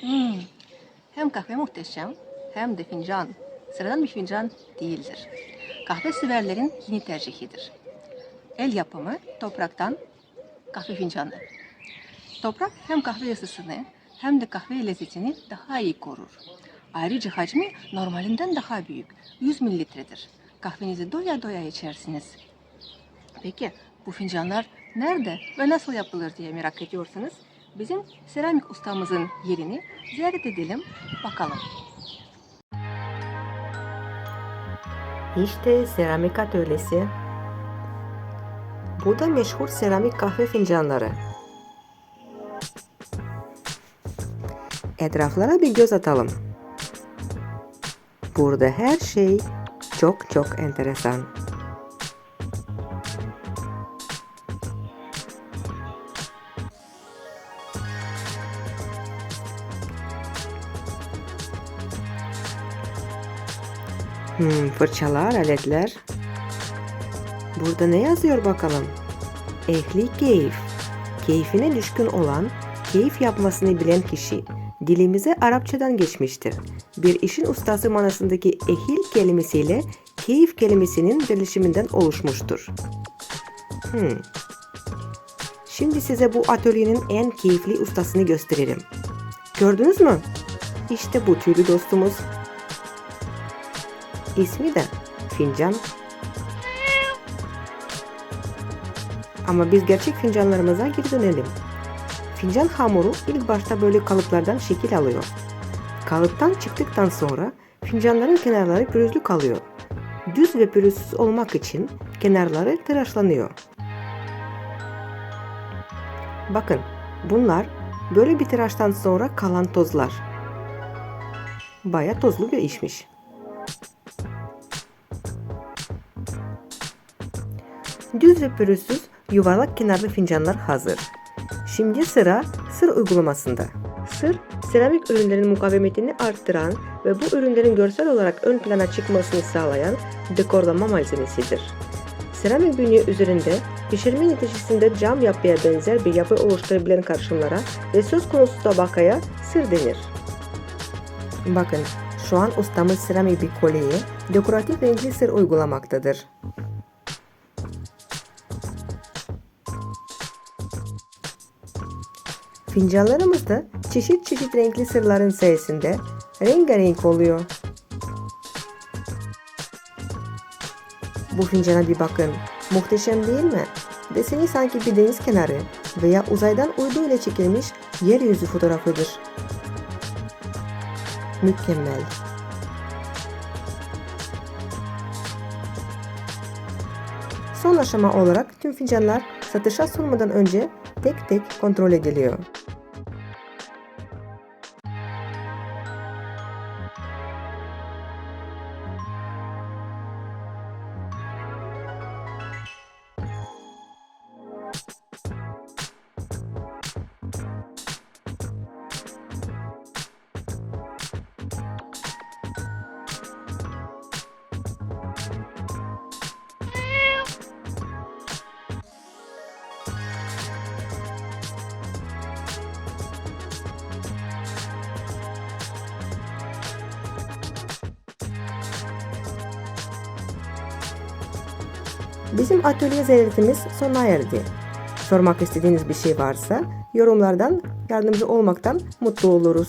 Hmm. Hem kahve muhteşem hem de fincan. Sıradan bir fincan değildir. Kahve severlerin yeni tercihidir. El yapımı topraktan kahve fincanı. Toprak hem kahve ısısını hem de kahve lezzetini daha iyi korur. Ayrıca hacmi normalinden daha büyük. 100 mililitredir. Kahvenizi doya doya içersiniz. Peki bu fincanlar nerede ve nasıl yapılır diye merak ediyorsanız bizim seramik ustamızın yerini ziyaret edelim bakalım. İşte seramik atölyesi. Bu da meşhur seramik kahve fincanları. Etraflara bir göz atalım. Burada her şey çok çok enteresan. Hmm, fırçalar, aletler. Burada ne yazıyor bakalım? Ehli keyif. Keyfine düşkün olan, keyif yapmasını bilen kişi. Dilimize Arapçadan geçmiştir. Bir işin ustası manasındaki ehil kelimesiyle keyif kelimesinin birleşiminden oluşmuştur. Hmm. Şimdi size bu atölyenin en keyifli ustasını gösteririm. Gördünüz mü? İşte bu tüylü dostumuz İsmi de fincan. Ama biz gerçek fincanlarımıza geri dönelim. Fincan hamuru ilk başta böyle kalıplardan şekil alıyor. Kalıptan çıktıktan sonra fincanların kenarları pürüzlü kalıyor. Düz ve pürüzsüz olmak için kenarları tıraşlanıyor. Bakın bunlar böyle bir tıraştan sonra kalan tozlar. Baya tozlu bir işmiş. Düz ve pürüzsüz yuvarlak kenarlı fincanlar hazır. Şimdi sıra sır uygulamasında. Sır, seramik ürünlerin mukavemetini arttıran ve bu ürünlerin görsel olarak ön plana çıkmasını sağlayan dekorlama malzemesidir. Seramik bünye üzerinde pişirme neticesinde cam yapıya benzer bir yapı oluşturabilen karışımlara ve söz konusu tabakaya sır denir. Bakın, şu an ustamız seramik bir kolyeye dekoratif renkli sır uygulamaktadır. Fincanlarımız da çeşit çeşit renkli sırların sayesinde rengarenk oluyor. Bu fincana bir bakın. Muhteşem değil mi? Deseni sanki bir deniz kenarı veya uzaydan uydu ile çekilmiş yeryüzü fotoğrafıdır. Mükemmel. Son aşama olarak tüm fincanlar satışa sunmadan önce tek tek kontrol ediliyor. Bizim atölye ziyaretimiz sona erdi. Sormak istediğiniz bir şey varsa yorumlardan yardımcı olmaktan mutlu oluruz.